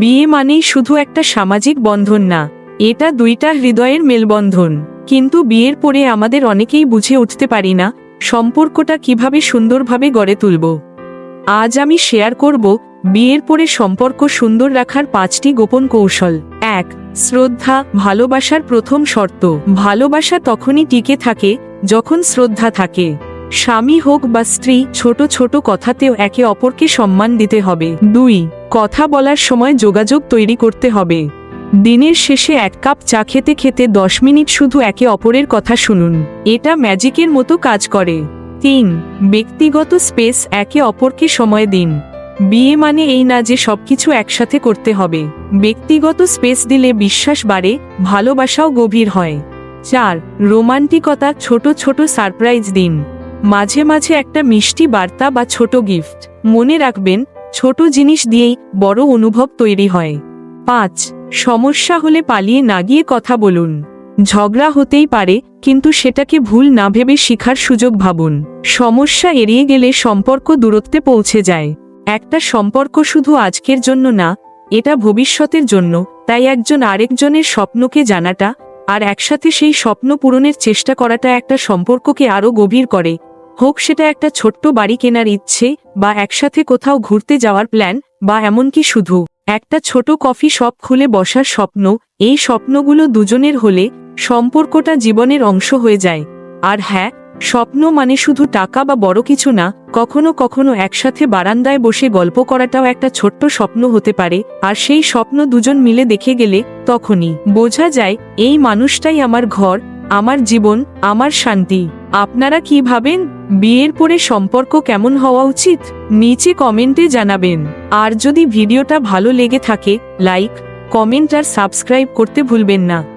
বিয়ে মানেই শুধু একটা সামাজিক বন্ধন না, এটা দুইটা হৃদয়ের মেলবন্ধন। কিন্তু বিয়ের পরে আমাদের অনেকেই বুঝে উঠতে পারি না, সম্পর্কটা কীভাবে সুন্দরভাবে গড়ে তুলব। আজ আমি শেয়ার করব, বিয়ের পরে সম্পর্ক সুন্দর রাখার পাঁচটি গোপন কৌশল। এক, শ্রদ্ধা, ভালোবাসার প্রথম শর্ত। ভালোবাসা তখনই টিকে থাকে, যখন শ্রদ্ধা থাকে। স্বামী হোক বা স্ত্রী, ছোট ছোট কথাতেও একে অপরকে সম্মান দিতে হবে। দুই কথা বলার সময় যোগাযোগ তৈরি করতে হবে। দিনের শেষে এক কাপ চা খেতে খেতে দশ মিনিট শুধু একে অপরের কথা শুনুন। এটা ম্যাজিকের মতো কাজ করে। তিন, ব্যক্তিগত স্পেস একে অপরকে সময় দিন। বিয়ে মানে এই না যে সবকিছু একসাথে করতে হবে। ব্যক্তিগত স্পেস দিলে বিশ্বাস বাড়ে, ভালোবাসাও গভীর হয়। চার, রোমান্টিকতা, ছোট ছোট সারপ্রাইজ দিন। মাঝে মাঝে একটা মিষ্টি বার্তা বা ছোট গিফট। মনে রাখবেন ছোট জিনিস দিয়েই বড় অনুভব তৈরি হয়। পাঁচ, সমস্যা হলে পালিয়ে না গিয়ে কথা বলুন। ঝগড়া হতেই পারে, কিন্তু সেটাকে ভুল না ভেবে শিখার সুযোগ ভাবুন। সমস্যা এড়িয়ে গেলে সম্পর্ক দূরত্বে পৌঁছে যায়। একটা সম্পর্ক শুধু আজকের জন্য না, এটা ভবিষ্যতের জন্য, তাই একজন আরেকজনের স্বপ্নকে জানাটা, আর একসাথে সেই স্বপ্ন পূরণের চেষ্টা করাটা একটা সম্পর্ককে আরও গভীর করে হোক সেটা একটা ছোট্ট বাড়ি কেনার ইচ্ছে বা একসাথে কোথাও ঘুরতে যাওয়ার প্ল্যান বা এমনকি শুধু একটা ছোট কফি শপ খুলে বসার স্বপ্ন, এই স্বপ্নগুলো দুজনের হলে সম্পর্কটা জীবনের অংশ হয়ে যায়। আর হ্যাঁ স্বপ্ন মানে শুধু টাকা বা বড় কিছু না, কখনো কখনো একসাথে বারান্দায় বসে গল্প করাটাও একটা ছোট্ট স্বপ্ন হতে পারে, আর সেই স্বপ্ন দুজন মিলে দেখে গেলে তখনই বোঝা যায়, এই মানুষটাই আমার ঘর আমার জীবন, আমার শান্তি। আপনারা কি ভাবেন? বিয়ের পরে সম্পর্ক কেমন হওয়া উচিত? নিচে কমেন্টে জানাবেন। আর যদি ভিডিওটা ভালো লেগে থাকে, লাইক, কমেন্ট আর সাবস্ক্রাইব করতে ভুলবেন না।